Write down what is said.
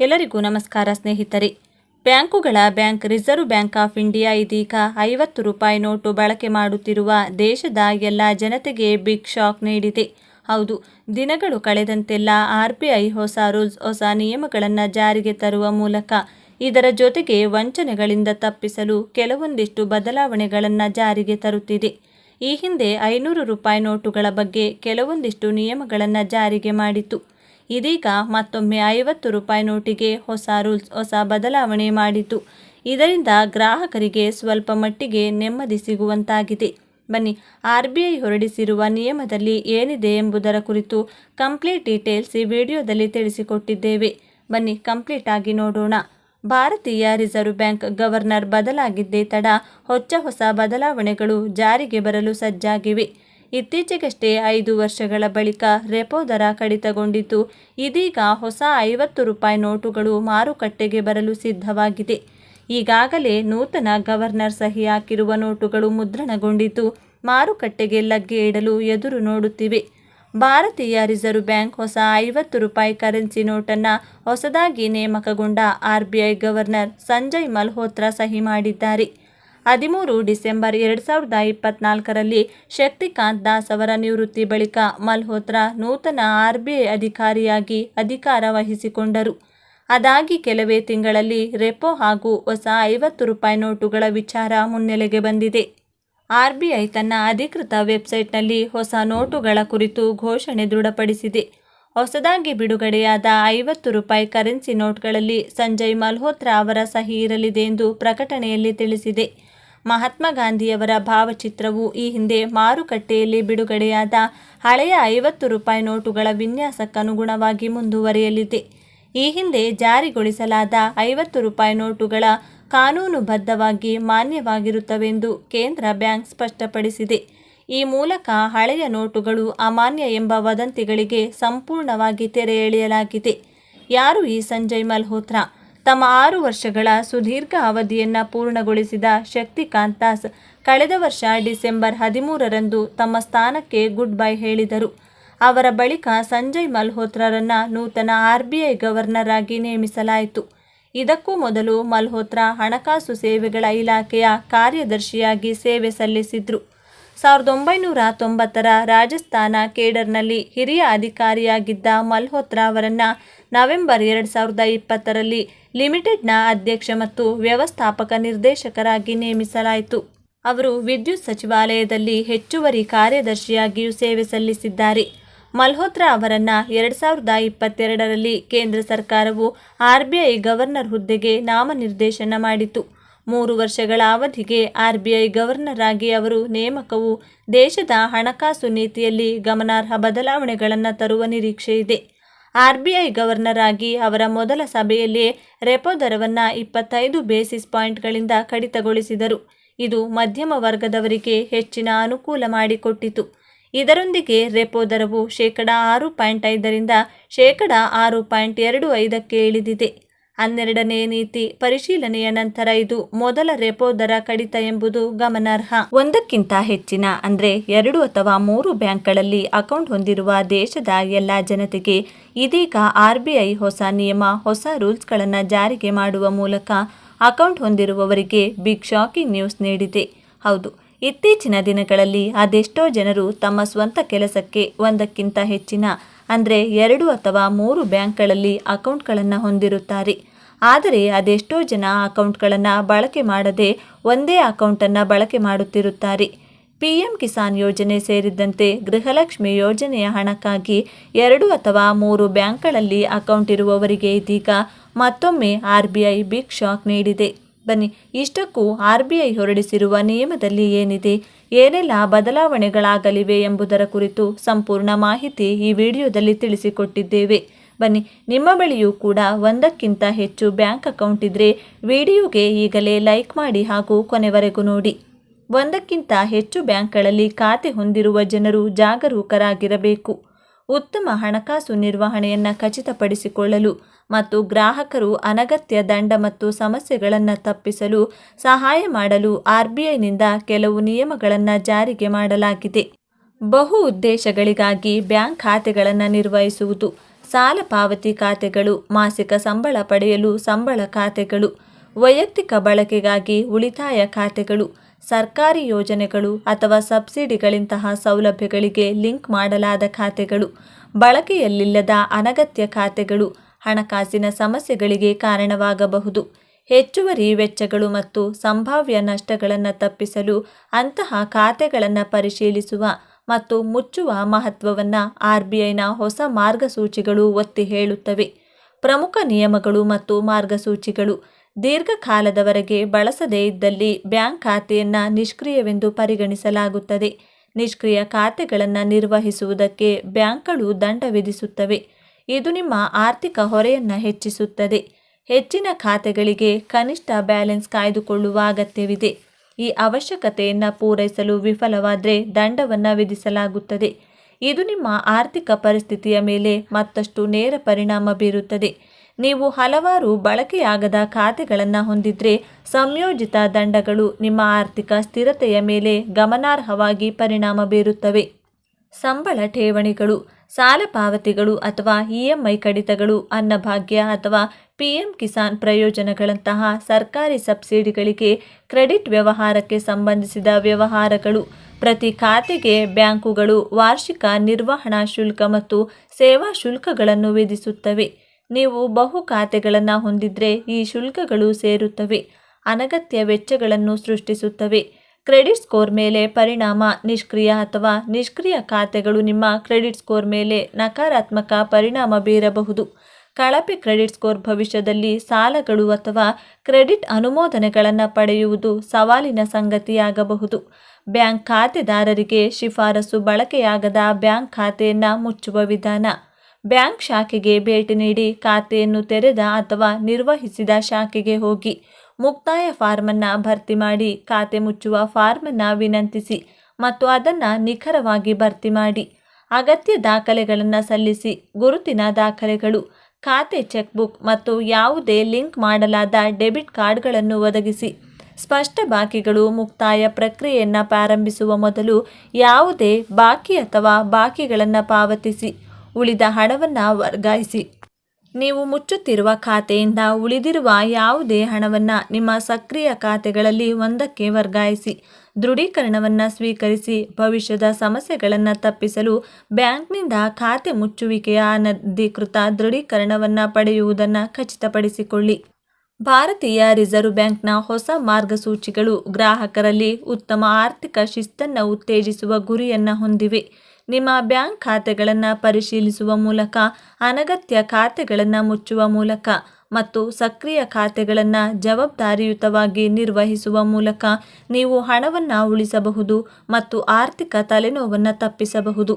ಎಲ್ಲರಿಗೂ ನಮಸ್ಕಾರ ಸ್ನೇಹಿತರೆ. ಬ್ಯಾಂಕುಗಳ bank reserve bank of India ಇದೀಗ ಐವತ್ತು ರೂಪಾಯಿ ನೋಟು ಬಳಕೆ ಮಾಡುತ್ತಿರುವ ದೇಶದ ಎಲ್ಲ ಜನತೆಗೆ ಬಿಗ್ ಶಾಕ್ ನೀಡಿದೆ. ಹೌದು, ದಿನಗಳು ಕಳೆದಂತೆಲ್ಲ ಆರ್ ಬಿ ಐ ಹೊಸ ರೂಲ್ಸ್, ಹೊಸ ನಿಯಮಗಳನ್ನು ಜಾರಿಗೆ ತರುವ ಮೂಲಕ ಇದರ ಜೊತೆಗೆ ವಂಚನೆಗಳಿಂದ ತಪ್ಪಿಸಲು ಕೆಲವೊಂದಿಷ್ಟು ಬದಲಾವಣೆಗಳನ್ನು ಜಾರಿಗೆ ತರುತ್ತಿದೆ. ಈ ಹಿಂದೆ ಐನೂರು ರೂಪಾಯಿ ನೋಟುಗಳ ಬಗ್ಗೆ ಕೆಲವೊಂದಿಷ್ಟು ನಿಯಮಗಳನ್ನು ಜಾರಿಗೆ ಮಾಡಿತು ಇದೀಗ ಮತ್ತೊಮ್ಮೆ ಐವತ್ತು ರೂಪಾಯಿ ನೋಟಿಗೆ ಹೊಸ ರೂಲ್ಸ್, ಹೊಸ ಬದಲಾವಣೆ ಮಾಡಿತು ಇದರಿಂದ ಗ್ರಾಹಕರಿಗೆ ಸ್ವಲ್ಪ ಮಟ್ಟಿಗೆ ನೆಮ್ಮದಿ ಸಿಗುವಂತಾಗಿದೆ. ಬನ್ನಿ ಆರ್ ಬಿ ಐ ಹೊರಡಿಸಿರುವ ನಿಯಮದಲ್ಲಿ ಏನಿದೆ ಎಂಬುದರ ಕುರಿತು ಕಂಪ್ಲೀಟ್ ಡೀಟೇಲ್ಸ್ ಈ ವಿಡಿಯೋದಲ್ಲಿ ತಿಳಿಸಿಕೊಟ್ಟಿದ್ದೇವೆ. ಬನ್ನಿ, ಕಂಪ್ಲೀಟ್ ಆಗಿ ನೋಡೋಣ. ಭಾರತೀಯ ರಿಸರ್ವ್ ಬ್ಯಾಂಕ್ ಗವರ್ನರ್ ಬದಲಾಗಿದ್ದೇ ತಡ, ಹೊಚ್ಚ ಹೊಸ ಬದಲಾವಣೆಗಳು ಜಾರಿಗೆ ಬರಲು ಸಜ್ಜಾಗಿವೆ. ಇತ್ತೀಚೆಗಷ್ಟೇ ಐದು ವರ್ಷಗಳ ಬಳಿಕ ರೆಪೋ ದರ ಕಡಿತಗೊಂಡಿತು. ಇದೀಗ ಹೊಸ ಐವತ್ತು ರೂಪಾಯಿ ನೋಟುಗಳು ಮಾರುಕಟ್ಟೆಗೆ ಬರಲು ಸಿದ್ಧವಾಗಿದೆ. ಈಗಾಗಲೇ ನೂತನ ಗವರ್ನರ್ ಸಹಿ ಹಾಕಿರುವ ನೋಟುಗಳು ಮುದ್ರಣಗೊಂಡಿತು. ಮಾರುಕಟ್ಟೆಗೆ ಲಗ್ಗೆ ಇಡಲು ಎದುರು ನೋಡುತ್ತಿವೆ. ಭಾರತೀಯ ರಿಸರ್ವ್ ಬ್ಯಾಂಕ್ ಹೊಸ ಐವತ್ತು ರೂಪಾಯಿ ಕರೆನ್ಸಿ ನೋಟನ್ನು ಹೊಸದಾಗಿ ನೇಮಕಗೊಂಡ ಆರ್ಬಿಐ ಗವರ್ನರ್ ಸಂಜಯ್ ಮಲ್ಹೋತ್ರಾ ಸಹಿ ಮಾಡಿದ್ದಾರೆ. ಹದಿಮೂರು ಡಿಸೆಂಬರ್ ಎರಡು ಸಾವಿರದ ಇಪ್ಪತ್ನಾಲ್ಕರಲ್ಲಿ ಶಕ್ತಿಕಾಂತ್ ದಾಸ್ ಅವರ ನಿವೃತ್ತಿ ಬಳಿಕ ಮಲ್ಹೋತ್ರಾ ನೂತನ ಆರ್ ಬಿ ಐ ಅಧಿಕಾರಿಯಾಗಿ ಅಧಿಕಾರ ವಹಿಸಿಕೊಂಡರು. ಅದಾಗಿ ಕೆಲವೇ ತಿಂಗಳಲ್ಲಿ ರೆಪೋ ಹಾಗೂ ಹೊಸ ಐವತ್ತು ರೂಪಾಯಿ ನೋಟುಗಳ ವಿಚಾರ ಮುನ್ನೆಲೆಗೆ ಬಂದಿದೆ. ಆರ್ ಬಿ ಐ ತನ್ನ ಅಧಿಕೃತ ವೆಬ್ಸೈಟ್ನಲ್ಲಿ ಹೊಸ ನೋಟುಗಳ ಕುರಿತು ಘೋಷಣೆ ದೃಢಪಡಿಸಿದೆ. ಹೊಸದಾಗಿ ಬಿಡುಗಡೆಯಾದ ಐವತ್ತು ರೂಪಾಯಿ ಕರೆನ್ಸಿ ನೋಟ್ಗಳಲ್ಲಿ ಸಂಜಯ್ ಮಲ್ಹೋತ್ರಾ ಅವರ ಸಹಿ ಇರಲಿದೆ ಎಂದು ಪ್ರಕಟಣೆಯಲ್ಲಿ ತಿಳಿಸಿದೆ. ಮಹಾತ್ಮ ಗಾಂಧಿಯವರ ಭಾವಚಿತ್ರವು ಈ ಹಿಂದೆ ಮಾರುಕಟ್ಟೆಯಲ್ಲಿ ಬಿಡುಗಡೆಯಾದ ಹಳೆಯ ಐವತ್ತು ರೂಪಾಯಿ ನೋಟುಗಳ ವಿನ್ಯಾಸಕ್ಕನುಗುಣವಾಗಿ ಮುಂದುವರಿಯಲಿದೆ. ಈ ಹಿಂದೆ ಜಾರಿಗೊಳಿಸಲಾದ ಐವತ್ತು ರೂಪಾಯಿ ನೋಟುಗಳ ಕಾನೂನುಬದ್ಧವಾಗಿ ಮಾನ್ಯವಾಗಿರುತ್ತವೆಂದು ಕೇಂದ್ರ ಬ್ಯಾಂಕ್ ಸ್ಪಷ್ಟಪಡಿಸಿದೆ. ಈ ಮೂಲಕ ಹಳೆಯ ನೋಟುಗಳು ಅಮಾನ್ಯ ಎಂಬ ವದಂತಿಗಳಿಗೆ ಸಂಪೂರ್ಣವಾಗಿ ತೆರೆ ಎಳೆಯಲಾಗಿದೆ. ಯಾರು ಈ ಸಂಜಯ್ ಮಲ್ಹೋತ್ರಾ? ತಮ್ಮ ಆರು ವರ್ಷಗಳ ಸುದೀರ್ಘ ಅವಧಿಯನ್ನು ಪೂರ್ಣಗೊಳಿಸಿದ ಶಕ್ತಿಕಾಂತ್ ದಾಸ್ ಕಳೆದ ವರ್ಷ ಡಿಸೆಂಬರ್ ಹದಿಮೂರರಂದು ತಮ್ಮ ಸ್ಥಾನಕ್ಕೆ ಗುಡ್ ಬೈ ಹೇಳಿದರು. ಅವರ ಬಳಿಕ ಸಂಜಯ್ ಮಲ್ಹೋತ್ರರನ್ನ ನೂತನ ಆರ್ ಬಿ ಐ ಗವರ್ನರ್ ಆಗಿ ನೇಮಿಸಲಾಯಿತು. ಇದಕ್ಕೂ ಮೊದಲು ಮಲ್ಹೋತ್ರಾ ಹಣಕಾಸು ಸೇವೆಗಳ ಇಲಾಖೆಯ ಕಾರ್ಯದರ್ಶಿಯಾಗಿ ಸೇವೆ ಸಲ್ಲಿಸಿದ್ರು. ಸಾವಿರದ ಒಂಬೈನೂರ ತೊಂಬತ್ತರ ರಾಜಸ್ಥಾನ ಕೇಡರ್ನಲ್ಲಿ ಹಿರಿಯ ಅಧಿಕಾರಿಯಾಗಿದ್ದ ಮಲ್ಹೋತ್ರಾ ಅವರನ್ನು ನವೆಂಬರ್ ಎರಡು ಸಾವಿರದ ಇಪ್ಪತ್ತರಲ್ಲಿ ಲಿಮಿಟೆಡ್ನ ಅಧ್ಯಕ್ಷ ಮತ್ತು ವ್ಯವಸ್ಥಾಪಕ ನಿರ್ದೇಶಕರಾಗಿ ನೇಮಿಸಲಾಯಿತು. ಅವರು ವಿದ್ಯುತ್ ಸಚಿವಾಲಯದಲ್ಲಿ ಹೆಚ್ಚುವರಿ ಕಾರ್ಯದರ್ಶಿಯಾಗಿಯೂ ಸೇವೆ ಸಲ್ಲಿಸಿದ್ದಾರೆ. ಮಲ್ಹೋತ್ರಾ ಅವರನ್ನು ಎರಡು ಸಾವಿರದ ಇಪ್ಪತ್ತೆರಡರಲ್ಲಿ ಕೇಂದ್ರ ಸರ್ಕಾರವು ಆರ್ ಬಿ ಐ ಗವರ್ನರ್ ಹುದ್ದೆಗೆ ನಾಮನಿರ್ದೇಶನ ಮಾಡಿತು. ಮೂರು ವರ್ಷಗಳ ಅವಧಿಗೆ ಆರ್ಬಿಐ ಗವರ್ನರ್ ಆಗಿ ಅವರು ನೇಮಕವು ದೇಶದ ಹಣಕಾಸು ನೀತಿಯಲ್ಲಿ ಗಮನಾರ್ಹ ಬದಲಾವಣೆಗಳನ್ನು ತರುವ ನಿರೀಕ್ಷೆ ಇದೆ. ಆರ್ಬಿಐ ಗವರ್ನರ್ ಆಗಿ ಅವರ ಮೊದಲ ಸಭೆಯಲ್ಲಿಯೇ ರೆಪೋ ದರವನ್ನು ಇಪ್ಪತ್ತೈದು ಬೇಸಿಸ್ ಪಾಯಿಂಟ್ಗಳಿಂದ ಕಡಿತಗೊಳಿಸಿದರು. ಇದು ಮಧ್ಯಮ ವರ್ಗದವರಿಗೆ ಹೆಚ್ಚಿನ ಅನುಕೂಲ ಮಾಡಿಕೊಟ್ಟಿತು. ಇದರೊಂದಿಗೆ ರೆಪೋ ದರವು ಶೇಕಡ ಆರು ಪಾಯಿಂಟ್ ಐದರಿಂದ ಶೇಕಡ ಆರು ಪಾಯಿಂಟ್ ಎರಡು ಐದಕ್ಕೆ ಇಳಿದಿದೆ. ಹನ್ನೆರಡನೇ ನೀತಿ ಪರಿಶೀಲನೆಯ ನಂತರ ಇದು ಮೊದಲ ರೆಪೋ ದರ ಕಡಿತ ಎಂಬುದು ಗಮನಾರ್ಹ. ಒಂದಕ್ಕಿಂತ ಹೆಚ್ಚಿನ, ಅಂದ್ರೆ ಎರಡು ಅಥವಾ ಮೂರು ಬ್ಯಾಂಕ್ಗಳಲ್ಲಿ ಅಕೌಂಟ್ ಹೊಂದಿರುವ ದೇಶದ ಎಲ್ಲ ಜನತೆಗೆ ಇದೀಗ ಆರ್ಬಿಐ ಹೊಸ ನಿಯಮ, ಹೊಸ ರೂಲ್ಸ್ಗಳನ್ನು ಜಾರಿಗೆ ಮಾಡುವ ಮೂಲಕ ಅಕೌಂಟ್ ಹೊಂದಿರುವವರಿಗೆ ಬಿಗ್ ಶಾಕಿಂಗ್ ನ್ಯೂಸ್ ನೀಡಿದೆ. ಹೌದು, ಇತ್ತೀಚಿನ ದಿನಗಳಲ್ಲಿ ಅದೆಷ್ಟೋ ಜನರು ತಮ್ಮ ಸ್ವಂತ ಕೆಲಸಕ್ಕೆ ಒಂದಕ್ಕಿಂತ ಹೆಚ್ಚಿನ, ಅಂದರೆ ಎರಡು ಅಥವಾ ಮೂರು ಬ್ಯಾಂಕ್ಗಳಲ್ಲಿ ಅಕೌಂಟ್ಗಳನ್ನು ಹೊಂದಿರುತ್ತಾರೆ. ಆದರೆ ಅದೆಷ್ಟೋ ಜನ ಅಕೌಂಟ್ಗಳನ್ನು ಬಳಕೆ ಮಾಡದೆ ಒಂದೇ ಅಕೌಂಟನ್ನು ಬಳಕೆ ಮಾಡುತ್ತಿರುತ್ತಾರೆ. ಪಿ ಎಂ ಕಿಸಾನ್ ಯೋಜನೆ ಸೇರಿದಂತೆ ಗೃಹಲಕ್ಷ್ಮಿ ಯೋಜನೆಯ ಹಣಕ್ಕಾಗಿ ಎರಡು ಅಥವಾ ಮೂರು ಬ್ಯಾಂಕ್ಗಳಲ್ಲಿ ಅಕೌಂಟ್ ಇರುವವರಿಗೆ ಇದೀಗ ಮತ್ತೊಮ್ಮೆ R B I big shock ನೀಡಿದೆ. ಬನ್ನಿ, ಇಷ್ಟಕ್ಕೂ ಆರ್ ಬಿ ಐ ಹೊರಡಿಸಿರುವ ನಿಯಮದಲ್ಲಿ ಏನಿದೆ? ಏನೆಲ್ಲ ಬದಲಾವಣೆಗಳಾಗಲಿವೆ ಎಂಬುದರ ಕುರಿತು ಸಂಪೂರ್ಣ ಮಾಹಿತಿ ಈ ವಿಡಿಯೋದಲ್ಲಿ ತಿಳಿಸಿಕೊಟ್ಟಿದ್ದೇವೆ. ಬನ್ನಿ, ನಿಮ್ಮ ಬಳಿಯೂ ಕೂಡ ಒಂದಕ್ಕಿಂತ ಹೆಚ್ಚು ಬ್ಯಾಂಕ್ ಅಕೌಂಟ್ ಇದ್ದರೆ ವಿಡಿಯೋಗೆ ಈಗಲೇ ಲೈಕ್ ಮಾಡಿ ಹಾಗೂ ಕೊನೆವರೆಗೂ ನೋಡಿ. ಒಂದಕ್ಕಿಂತ ಹೆಚ್ಚು ಬ್ಯಾಂಕ್ಗಳಲ್ಲಿ ಖಾತೆ ಹೊಂದಿರುವ ಜನರು ಜಾಗರೂಕರಾಗಿರಬೇಕು. ಉತ್ತಮ ಹಣಕಾಸು ನಿರ್ವಹಣೆಯನ್ನು ಖಚಿತಪಡಿಸಿಕೊಳ್ಳಲು ಮತ್ತು ಗ್ರಾಹಕರು ಅನಗತ್ಯ ದಂಡ ಮತ್ತು ಸಮಸ್ಯೆಗಳನ್ನು ತಪ್ಪಿಸಲು ಸಹಾಯ ಮಾಡಲು ಆರ್ ಬಿ ಐನಿಂದ ಕೆಲವು ನಿಯಮಗಳನ್ನು ಜಾರಿಗೆ ಮಾಡಲಾಗಿದೆ. ಬಹು ಉದ್ದೇಶಗಳಿಗಾಗಿ ಬ್ಯಾಂಕ್ ಖಾತೆಗಳನ್ನು ನಿರ್ವಹಿಸುವುದು. ಸಾಲ ಪಾವತಿ ಖಾತೆಗಳು, ಮಾಸಿಕ ಸಂಬಳ ಪಡೆಯಲು ಸಂಬಳ ಖಾತೆಗಳು, ವೈಯಕ್ತಿಕ ಬಳಕೆಗಾಗಿ ಉಳಿತಾಯ ಖಾತೆಗಳು, ಸರ್ಕಾರಿ ಯೋಜನೆಗಳು ಅಥವಾ ಸಬ್ಸಿಡಿಗಳಂತಹ ಸೌಲಭ್ಯಗಳಿಗೆ ಲಿಂಕ್ ಮಾಡಲಾದ ಖಾತೆಗಳು, ಬಳಕೆಯಲ್ಲಿಲ್ಲದ ಅನಗತ್ಯ ಖಾತೆಗಳು, ಹಣಕಾಸಿನ ಸಮಸ್ಯೆಗಳಿಗೆ ಕಾರಣವಾಗಬಹುದು. ಹೆಚ್ಚುವರಿ ವೆಚ್ಚಗಳು ಮತ್ತು ಸಂಭಾವ್ಯ ನಷ್ಟಗಳನ್ನು ತಪ್ಪಿಸಲು ಅಂತಹ ಖಾತೆಗಳನ್ನು ಪರಿಶೀಲಿಸುವ ಮತ್ತು ಮುಚ್ಚುವ ಮಹತ್ವವನ್ನು ಆರ್ ಬಿ ಐನ ಹೊಸ ಮಾರ್ಗಸೂಚಿಗಳು ಒತ್ತಿ ಹೇಳುತ್ತವೆ. ಪ್ರಮುಖ ನಿಯಮಗಳು ಮತ್ತು ಮಾರ್ಗಸೂಚಿಗಳು ದೀರ್ಘಕಾಲದವರೆಗೆ ಬಳಸದೇ ಇದ್ದಲ್ಲಿ ಬ್ಯಾಂಕ್ ಖಾತೆಯನ್ನು ನಿಷ್ಕ್ರಿಯವೆಂದು ಪರಿಗಣಿಸಲಾಗುತ್ತದೆ. ನಿಷ್ಕ್ರಿಯ ಖಾತೆಗಳನ್ನು ನಿರ್ವಹಿಸುವುದಕ್ಕೆ ಬ್ಯಾಂಕ್ಗಳು ದಂಡ ವಿಧಿಸುತ್ತವೆ. ಇದು ನಿಮ್ಮ ಆರ್ಥಿಕ ಹೊರೆಯನ್ನು ಹೆಚ್ಚಿಸುತ್ತದೆ. ಹೆಚ್ಚಿನ ಖಾತೆಗಳಿಗೆ ಕನಿಷ್ಠ ಬ್ಯಾಲೆನ್ಸ್ ಕಾಯ್ದುಕೊಳ್ಳುವ ಅಗತ್ಯವಿದೆ. ಈ ಅವಶ್ಯಕತೆಯನ್ನು ಪೂರೈಸಲು ವಿಫಲವಾದರೆ ದಂಡವನ್ನು ವಿಧಿಸಲಾಗುತ್ತದೆ. ಇದು ನಿಮ್ಮ ಆರ್ಥಿಕ ಪರಿಸ್ಥಿತಿಯ ಮೇಲೆ ಮತ್ತಷ್ಟು ನೇರ ಪರಿಣಾಮ ಬೀರುತ್ತದೆ. ನೀವು ಹಲವಾರು ಬಳಕೆಯಾಗದ ಖಾತೆಗಳನ್ನು ಹೊಂದಿದ್ರೆ ಸಂಯೋಜಿತ ದಂಡಗಳು ನಿಮ್ಮ ಆರ್ಥಿಕ ಸ್ಥಿರತೆಯ ಮೇಲೆ ಗಮನಾರ್ಹವಾಗಿ ಪರಿಣಾಮ ಬೀರುತ್ತವೆ. ಸಂಬಳ ಠೇವಣಿಗಳು, ಸಾಲ ಪಾವತಿಗಳು ಅಥವಾ ಇಎಂಐ ಕಡಿತಗಳು ಅನ್ನಭಾಗ್ಯ ಅಥವಾ ಪಿಎಂ ಕಿಸಾನ್ ಪ್ರಯೋಜನಗಳಂತಹ ಸರ್ಕಾರಿ ಸಬ್ಸಿಡಿಗಳಿಗೆ ಕ್ರೆಡಿಟ್ ವ್ಯವಹಾರಕ್ಕೆ ಸಂಬಂಧಿಸಿದ ವ್ಯವಹಾರಗಳು, ಪ್ರತಿ ಖಾತೆಗೆ ಬ್ಯಾಂಕುಗಳು ವಾರ್ಷಿಕ ನಿರ್ವಹಣಾ ಶುಲ್ಕ ಮತ್ತು ಸೇವಾ ಶುಲ್ಕಗಳನ್ನು ವಿಧಿಸುತ್ತವೆ. ನೀವು ಬಹು ಖಾತೆಗಳನ್ನು ಹೊಂದಿದ್ರೆ ಈ ಶುಲ್ಕಗಳು ಸೇರುತ್ತವೆ. ಅನಗತ್ಯ ವೆಚ್ಚಗಳನ್ನು ಸೃಷ್ಟಿಸುತ್ತವೆ. ಕ್ರೆಡಿಟ್ ಸ್ಕೋರ್ ಮೇಲೆ ಪರಿಣಾಮ, ನಿಷ್ಕ್ರಿಯ ಅಥವಾ ನಿಷ್ಕ್ರಿಯ ಖಾತೆಗಳು ನಿಮ್ಮ ಕ್ರೆಡಿಟ್ ಸ್ಕೋರ್ ಮೇಲೆ ನಕಾರಾತ್ಮಕ ಪರಿಣಾಮ ಬೀರಬಹುದು. ಕಳಪೆ ಕ್ರೆಡಿಟ್ ಸ್ಕೋರ್ ಭವಿಷ್ಯದಲ್ಲಿ ಸಾಲಗಳು ಅಥವಾ ಕ್ರೆಡಿಟ್ ಅನುಮೋದನೆಗಳನ್ನು ಪಡೆಯುವುದು ಸವಾಲಿನ ಸಂಗತಿಯಾಗಬಹುದು. ಬ್ಯಾಂಕ್ ಖಾತೆದಾರರಿಗೆ ಶಿಫಾರಸು ಬಳಕೆಯಾಗದ ಬ್ಯಾಂಕ್ ಖಾತೆಯನ್ನು ಮುಚ್ಚುವ ವಿಧಾನ. ಬ್ಯಾಂಕ್ ಶಾಖೆಗೆ ಭೇಟಿ ನೀಡಿ ಖಾತೆಯನ್ನು ತೆರೆದ ಅಥವಾ ನಿರ್ವಹಿಸಿದ ಶಾಖೆಗೆ ಹೋಗಿ. ಮುಕ್ತಾಯ ಫಾರ್ಮನ್ನು ಭರ್ತಿ ಮಾಡಿ, ಖಾತೆ ಮುಚ್ಚುವ ಫಾರ್ಮನ್ನು ವಿನಂತಿಸಿ ಮತ್ತು ಅದನ್ನು ನಿಖರವಾಗಿ ಭರ್ತಿ ಮಾಡಿ. ಅಗತ್ಯ ದಾಖಲೆಗಳನ್ನು ಸಲ್ಲಿಸಿ, ಗುರುತಿನ ದಾಖಲೆಗಳು, ಖಾತೆ ಚೆಕ್ಬುಕ್ ಮತ್ತು ಯಾವುದೇ ಲಿಂಕ್ ಮಾಡಲಾದ ಡೆಬಿಟ್ ಕಾರ್ಡ್ಗಳನ್ನು ಒದಗಿಸಿ. ಸ್ಪಷ್ಟ ಬಾಕಿಗಳು ಮುಕ್ತಾಯ ಪ್ರಕ್ರಿಯೆಯನ್ನು ಪ್ರಾರಂಭಿಸುವ ಮೊದಲು ಯಾವುದೇ ಬಾಕಿ ಅಥವಾ ಬಾಕಿಗಳನ್ನು ಪಾವತಿಸಿ. ಉಳಿದ ಹಣವನ್ನು ವರ್ಗಾಯಿಸಿ. ನೀವು ಮುಚ್ಚುತ್ತಿರುವ ಖಾತೆಯಿಂದ ಉಳಿದಿರುವ ಯಾವುದೇ ಹಣವನ್ನು ನಿಮ್ಮ ಸಕ್ರಿಯ ಖಾತೆಗಳಲ್ಲಿ ಒಂದಕ್ಕೆ ವರ್ಗಾಯಿಸಿ, ದೃಢೀಕರಣವನ್ನು ಸ್ವೀಕರಿಸಿ, ಭವಿಷ್ಯದ ಸಮಸ್ಯೆಗಳನ್ನು ತಪ್ಪಿಸಲು ಬ್ಯಾಂಕ್ನಿಂದ ಖಾತೆ ಮುಚ್ಚುವಿಕೆಯ ಅನಧಿಕೃತ ದೃಢೀಕರಣವನ್ನು ಪಡೆಯುವುದನ್ನು ಖಚಿತಪಡಿಸಿಕೊಳ್ಳಿ. ಭಾರತೀಯ ರಿಸರ್ವ್ ಬ್ಯಾಂಕ್ನ ಹೊಸ ಮಾರ್ಗಸೂಚಿಗಳು ಗ್ರಾಹಕರಲ್ಲಿ ಉತ್ತಮ ಆರ್ಥಿಕ ಶಿಸ್ತನ್ನು ಉತ್ತೇಜಿಸುವ ಗುರಿಯನ್ನು ಹೊಂದಿವೆ. ನಿಮ್ಮ ಬ್ಯಾಂಕ್ ಖಾತೆಗಳನ್ನು ಪರಿಶೀಲಿಸುವ ಮೂಲಕ, ಅನಗತ್ಯ ಖಾತೆಗಳನ್ನು ಮುಚ್ಚುವ ಮೂಲಕ ಮತ್ತು ಸಕ್ರಿಯ ಖಾತೆಗಳನ್ನು ಜವಾಬ್ದಾರಿಯುತವಾಗಿ ನಿರ್ವಹಿಸುವ ಮೂಲಕ ನೀವು ಹಣವನ್ನು ಉಳಿಸಬಹುದು ಮತ್ತು ಆರ್ಥಿಕ ತಲೆನೋವನ್ನು ತಪ್ಪಿಸಬಹುದು.